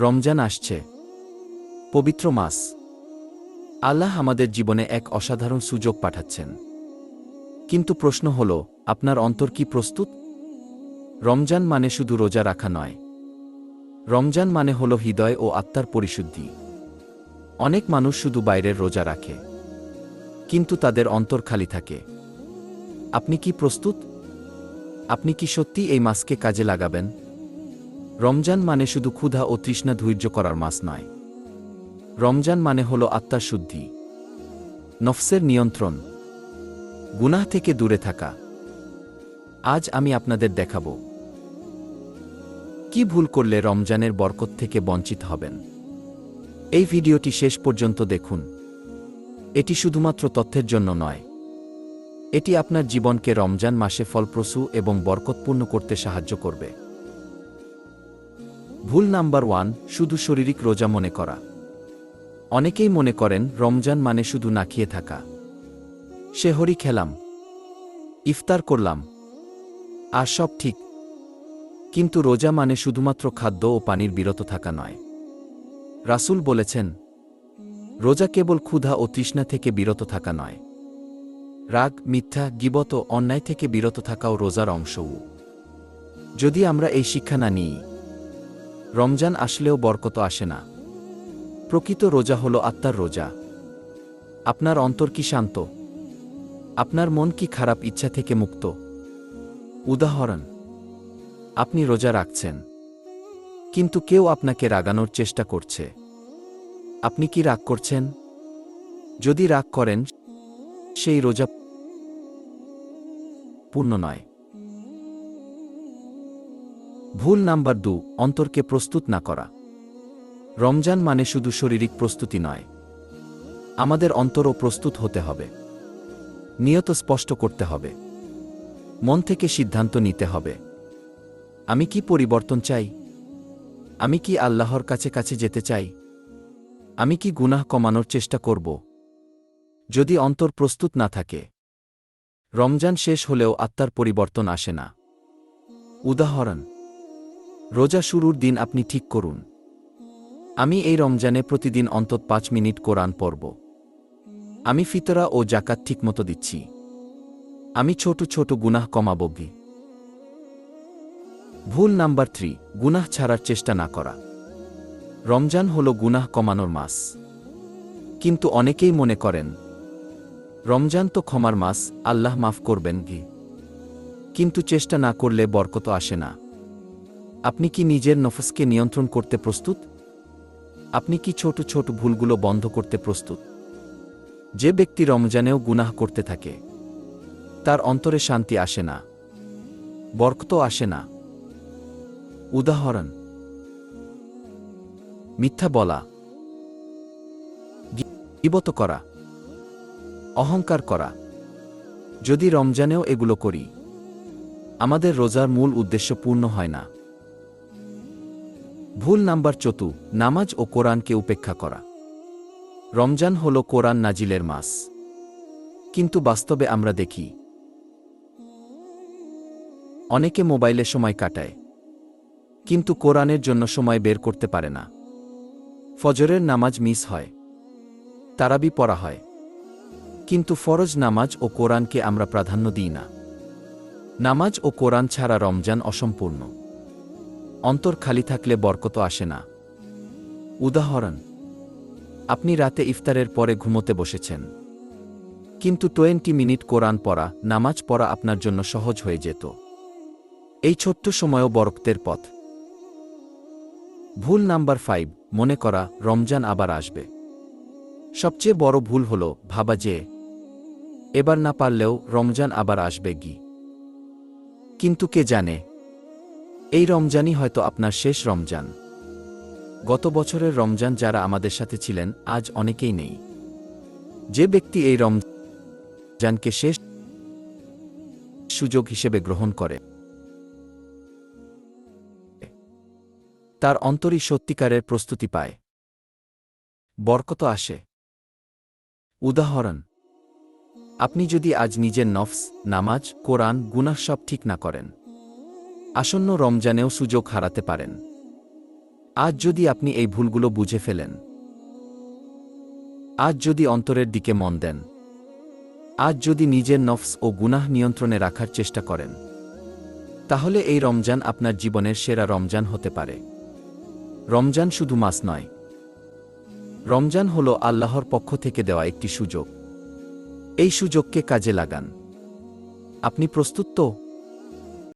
রমজান আসছে। পবিত্র মাস। আল্লাহ আমাদের জীবনে এক অসাধারণ সুযোগ পাঠাচ্ছেন। কিন্তু প্রশ্ন হল, আপনার অন্তর কি প্রস্তুত? রমজান মানে শুধু রোজা রাখা নয়। রমজান মানে হল হৃদয় ও আত্মার পরিশুদ্ধি। অনেক মানুষ শুধু বাইরের রোজা রাখে। কিন্তু তাদের অন্তর খালি থাকে। আপনি কি প্রস্তুত? আপনি কি সত্যি এই মাসকে কাজে লাগাবেন? রমজান মানে শুধু ক্ষুধা ও তৃষ্ণা ধৈর্য করার মাস নয়। রমজান মানে হল আত্মার শুদ্ধি। নফসের নিয়ন্ত্রণ। গুনাহ থেকে দূরে থাকা। আজ আমি আপনাদের দেখাব। কি ভুল করলে রমজানের বরকত থেকে বঞ্চিত হবেন? এই ভিডিওটি শেষ পর্যন্ত দেখুন। এটি শুধুমাত্র তথ্যের জন্য নয়। এটি আপনার জীবনকে রমজান মাসে ফলপ্রসূ এবং বরকতপূর্ণ করতে সাহায্য করবে। ভুল নাম্বার ওয়ান, শুধু শারীরিক রোজা মনে করা। অনেকেই মনে করেন, রমজান মানে শুধু না খেয়ে থাকা। শেহরি খেলাম। ইফতার করলাম। আর সব ঠিক। কিন্তু রোজা মানে শুধুমাত্র খাদ্য ও পানির বিরত থাকা নয়। রাসূল বলেছেন, রোজা কেবল ক্ষুধা ও তৃষ্ণা থেকে বিরত থাকা নয়। রাগ, মিথ্যা, গিবত ও অন্যায় থেকে বিরত থাকাও রোজার অংশও। যদি আমরা এই শিক্ষা না নিই রমজান আসলেও বরকত আসে না। প্রকৃত রোজা হল আত্মার রোজা। আপনার অন্তর কি শান্ত? আপনার মন কি খারাপ ইচ্ছা থেকে মুক্ত? উদাহরণ, আপনি রোজা রাখছেন, কিন্তু কেউ আপনাকে রাগানোর চেষ্টা করছে। আপনি কি রাগ করছেন? যদি রাগ করেন, সেই রোজা পূর্ণ নয়। ভুল নাম্বার দু, অন্তরকে প্রস্তুত না করা। রমজান মানে শুধু শারীরিক প্রস্তুতি নয়। আমাদের অন্তরও প্রস্তুত হতে হবে। নিয়ত স্পষ্ট করতে হবে। মন থেকে সিদ্ধান্ত নিতে হবে। আমি কি পরিবর্তন চাই? আমি কি আল্লাহর কাছে কাছে যেতে চাই? আমি কি গুনাহ কমানোর চেষ্টা করব? যদি অন্তর প্রস্তুত না থাকে, রমজান শেষ হলেও আত্মার পরিবর্তন আসে না। উদাহরণ রোজা শুরুর দিন আপনি ঠিক করুন। আমি এই রমজানে প্রতিদিন অন্তত পাঁচ মিনিট কোরআন পড়ব। আমি ফিতরা ও জাকাত ঠিকমতো দিচ্ছি। আমি ছোট ছোট গুনাহ কমাব গি ভুল নাম্বার থ্রি, গুনাহ ছাড়ার চেষ্টা না করা। রমজান হল গুনাহ কমানোর মাস। কিন্তু অনেকেই মনে করেন, রমজান তো ক্ষমার মাস, আল্লাহ মাফ করবেন গি কিন্তু চেষ্টা না করলে বরকত আসে না। আপনি কি নিজের নফসকে নিয়ন্ত্রণ করতে প্রস্তুত? আপনি কি ছোট ছোট ভুলগুলো বন্ধ করতে প্রস্তুত? যে ব্যক্তি রমজানেও গুনাহ করতে থাকে, তার অন্তরে শান্তি আসে না বরকত আসে না। উদাহরণ, মিথ্যা বলা, গিবত করা, অহংকার করা। যদি রমজানেও এগুলো করি, আমাদের রোজার মূল উদ্দেশ্য পূর্ণ হয় না। ভুল নাম্বার চতু নামাজ ও কোরআনকে উপেক্ষা করা। রমজান হল কোরআন নাজিলের মাস। কিন্তু বাস্তবে আমরা দেখি, অনেকে মোবাইলে সময় কাটায়, কিন্তু কোরআনের জন্য সময় বের করতে পারে না। ফজরের নামাজ মিস হয়, তারাবি পড়া হয়, কিন্তু ফরজ নামাজ ও কোরআনকে আমরা প্রাধান্য দিই না। নামাজ ও কোরআন ছাড়া রমজান অসম্পূর্ণ। অন্তর খালি থাকলে বরকত আসে না। উদাহরণ, আপনি রাতে ইফতারের পরে ঘুমোতে বসেছেন। কিন্তু টোয়েন্টি মিনিট কোরআন পড়া, নামাজ পড়া আপনার জন্য সহজ হয়ে যেত। এই ছোট্ট সময়ও বরক্তের পথ। ভুল নাম্বার ফাইভ, মনে করা, রমজান আবার আসবে। সবচেয়ে বড় ভুল হল, ভাবা যে, এবার না পারলেও রমজান আবার আসবে গি কিন্তু কে জানে এই রমজানই হয়তো আপনার শেষ রমজান। গত বছরের রমজান যারা আমাদের সাথে ছিলেন, আজ অনেকেই নেই। যে ব্যক্তি এই রমজানকে শেষ সুযোগ হিসেবে গ্রহণ করে, তার অন্তরই সত্যিকারের প্রস্তুতি পায়। বরকত আসে। উদাহরণ, আপনি যদি আজ নিজের নফস, নামাজ, কোরআন, গুনাহ সব ঠিক না করেন আসন্ন রমজানেও সুযোগ হারাতে পারেন। আজ যদি আপনি এই ভুলগুলো বুঝে ফেলেন। আজ যদি অন্তরের দিকে মন দেন। আজ যদি নিজের নফস ও গুনাহ নিয়ন্ত্রণে রাখার চেষ্টা করেন। তাহলে এই রমজান আপনার জীবনের সেরা রমজান হতে পারে। রমজান শুধু মাস নয়। রমজান হল আল্লাহর পক্ষ থেকে দেওয়া একটি সুযোগ। এই সুযোগকে কাজে লাগান। আপনি প্রস্তুত তো?